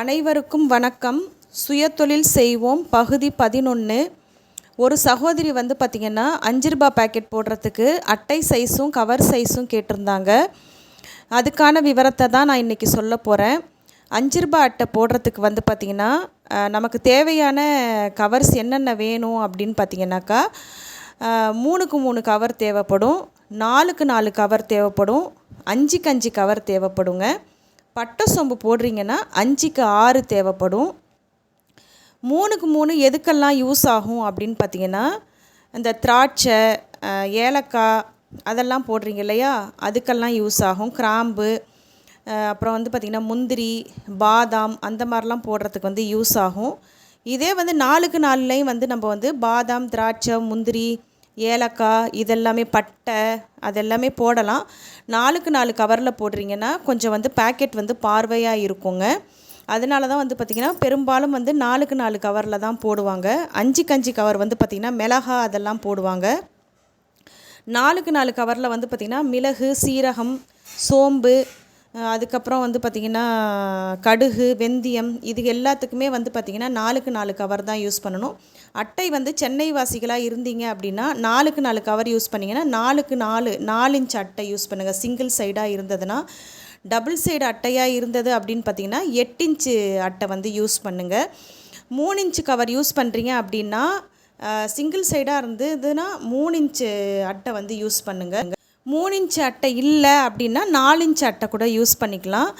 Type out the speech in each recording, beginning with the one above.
அனைவருக்கும் வணக்கம். சுயதொழில் செய்வோம். பகுதி பதினொன்று ஒரு சகோதரி வந்து பார்த்திங்கன்னா அஞ்சு ரூபா பேக்கெட் போடுறதுக்கு அட்டை சைஸும் கவர் சைஸும் கேட்டிருந்தாங்க. அதுக்கான விவரத்தை தான் நான் இன்றைக்கி சொல்ல போகிறேன் அஞ்சு ரூபா அட்டை போடுறதுக்கு வந்து பார்த்திங்கன்னா நமக்கு தேவையான கவர்ஸ் என்னென்ன வேணும் அப்படின்னு பார்த்தீங்கன்னாக்கா மூணுக்கு மூணு கவர் தேவைப்படும். நாலுக்கு நாலு கவர் தேவைப்படும். அஞ்சுக்கு அஞ்சு கவர் தேவைப்படுங்க. பட்டை சோம்பு போடுறீங்கன்னா அஞ்சுக்கு ஆறு தேவைப்படும். மூணுக்கு மூணு எதுக்கெல்லாம் யூஸ் ஆகும் அப்படின்னு பார்த்தீங்கன்னா இந்த திராட்சை ஏலக்காய் அதெல்லாம் போடுறீங்க இல்லையா? அதுக்கெல்லாம் யூஸ் ஆகும். கிராம்பு அப்புறம் வந்து பார்த்திங்கன்னா முந்திரி பாதாம் அந்த மாதிரிலாம் போடுறதுக்கு வந்து யூஸ் ஆகும். இதே வந்து நாலுக்கு நாலுலேயும் வந்து நம்ம வந்து பாதாம் திராட்சை முந்திரி ஏலக்காய் இதெல்லாமே பட்டை அதெல்லாமே போடலாம். நாலுக்கு நாலு கவரில் போடுறீங்கன்னா கொஞ்சம் வந்து பேக்கெட் வந்து பார்வையாக இருக்குங்க. அதனால தான் வந்து பார்த்திங்கன்னா பெரும்பாலும் வந்து நாலுக்கு நாலு கவரில் தான் போடுவாங்க. அஞ்சுக்கு அஞ்சு கவர் வந்து பார்த்திங்கன்னா மிளகா அதெல்லாம் போடுவாங்க. நாலுக்கு நாலு கவரில் வந்து பார்த்திங்கன்னா மிளகு சீரகம் சோம்பு அதுக்கப்புறம் வந்து பார்த்திங்கன்னா கடுகு வெந்தயம் இது எல்லாத்துக்குமே வந்து பார்த்திங்கன்னா நாலுக்கு நாலு கவர் தான் யூஸ் பண்ணணும். அட்டை வந்து சென்னை வாசிகளாக இருந்தீங்க அப்படின்னா நாலுக்கு நாலு கவர் யூஸ் பண்ணிங்கன்னா நாலுக்கு நாலு நாலு இன்ச் அட்டை யூஸ் பண்ணுங்கள் சிங்கிள் சைடாக இருந்ததுன்னா டபுள் சைடு அட்டையாக இருந்தது அப்படின்னு பார்த்தீங்கன்னா எட்டு இன்ச்சு அட்டை வந்து யூஸ் பண்ணுங்கள் மூணு இன்ச்சு கவர் யூஸ் பண்ணுறீங்க அப்படின்னா சிங்கிள் சைடாக இருந்ததுன்னா மூணு இன்ச்சு அட்டை வந்து யூஸ் பண்ணுங்கள் மூணு இன்ச்சு அட்டை இல்லை அப்படின்னா நாலு இன்ச்சு அட்டை கூட யூஸ் பண்ணிக்கலாம்.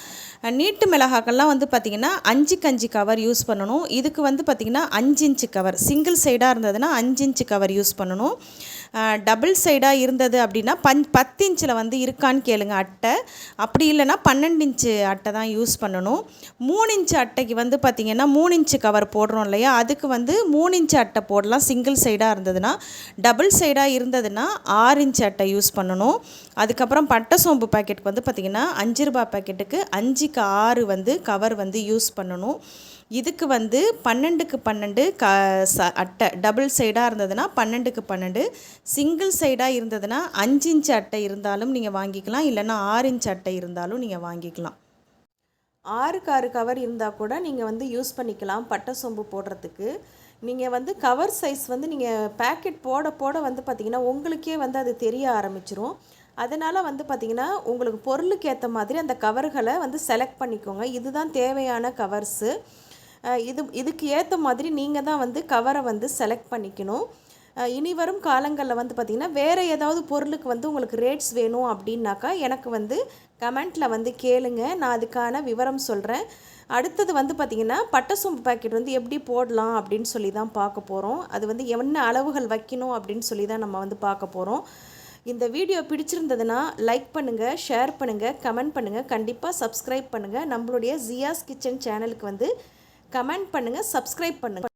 நீட்டு மிளகாக்கள்லாம் வந்து பார்த்திங்கன்னா அஞ்சுக்கு அஞ்சு கவர் யூஸ் பண்ணணும். இதுக்கு வந்து பார்த்திங்கன்னா அஞ்சு இன்ச்சு கவர் சிங்கிள் சைடாக இருந்ததுன்னா அஞ்சு இன்ச்சு கவர் யூஸ் பண்ணணும். டபுள் சைடாக இருந்தது அப்படின்னா பஞ் பத்து இன்ச்சில் வந்து இருக்கான்னு கேளுங்க அட்டை. அப்படி இல்லைன்னா பன்னெண்டு இன்ச்சு அட்டை தான் யூஸ் பண்ணணும். மூணு இன்ச்சு அட்டைக்கு வந்து பார்த்திங்கன்னா மூணு இன்ச்சு கவர் போடுறோம் இல்லையா? அதுக்கு வந்து மூணு இன்ச்சு அட்டை போடலாம். சிங்கிள் சைடாக இருந்ததுன்னா டபுள் சைடாக இருந்ததுன்னா ஆறு இன்ச்சு அட்டை யூஸ் பண்ணணும். அதுக்கப்புறம் பட்டை சோம்பு பாக்கெட்டுக்கு வந்து பார்த்திங்கன்னா அஞ்சு ரூபாய் பாக்கெட்டுக்கு அஞ்சு அஞ்சுக்கு ஆறு வந்து கவர் வந்து யூஸ் பண்ணணும். இதுக்கு வந்து பன்னெண்டுக்கு பன்னெண்டு க ச அட்டை. டபுள் சைடாக இருந்ததுன்னா பன்னெண்டுக்கு பன்னெண்டு. சிங்கிள் சைடாக இருந்ததுன்னா அஞ்சு இன்ச்சு அட்டை இருந்தாலும் நீங்கள் வாங்கிக்கலாம். இல்லைன்னா ஆறு இன்ச்சு அட்டை இருந்தாலும் நீங்கள் வாங்கிக்கலாம். ஆறுக்கு ஆறு கவர் இருந்தால் கூட நீங்கள் வந்து யூஸ் பண்ணிக்கலாம். பட்டை சோம்பு போடுறதுக்கு. நீங்கள் வந்து கவர் சைஸ் வந்து நீங்கள் பேக்கெட் போட போட வந்து பார்த்திங்கன்னா உங்களுக்கே வந்து அது தெரிய ஆரம்பிச்சிரும். அதனால் வந்து பார்த்திங்கன்னா உங்களுக்கு பொருளுக்கு ஏற்ற மாதிரி அந்த கவர்களை வந்து செலக்ட் பண்ணிக்கோங்க. இதுதான் தேவையான கவர்ஸு இது இதுக்கு ஏற்ற மாதிரி நீங்கள் தான் வந்து கவரை வந்து செலக்ட் பண்ணிக்கணும். இனி வரும் காலங்களில் வந்து பார்த்திங்கன்னா வேறு ஏதாவது பொருளுக்கு வந்து உங்களுக்கு ரேட்ஸ் வேணும் அப்படின்னாக்கா எனக்கு வந்து கமெண்ட்டில் வந்து கேளுங்க. நான் அதுக்கான விவரம் சொல்கிறேன் அடுத்தது வந்து பார்த்திங்கன்னா பட்டை சோம்பு பாக்கெட் வந்து எப்படி போடலாம் அப்படின்னு சொல்லி தான் பார்க்க போகிறோம் அது வந்து என்ன அளவுகள் வைக்கணும் அப்படின்னு சொல்லி தான் நம்ம வந்து பார்க்க போகிறோம் இந்த வீடியோ பிடிச்சிருந்ததுன்னா லைக் பண்ணுங்கள் ஷேர் பண்ணுங்கள் கமெண்ட் பண்ணுங்கள் கண்டிப்பாக சப்ஸ்கிரைப் பண்ணுங்கள் நம்மளுடைய ஜியாஸ் கிச்சன் சேனலுக்கு வந்து கமெண்ட் பண்ணுங்கள் சப்ஸ்கிரைப் பண்ணுங்கள்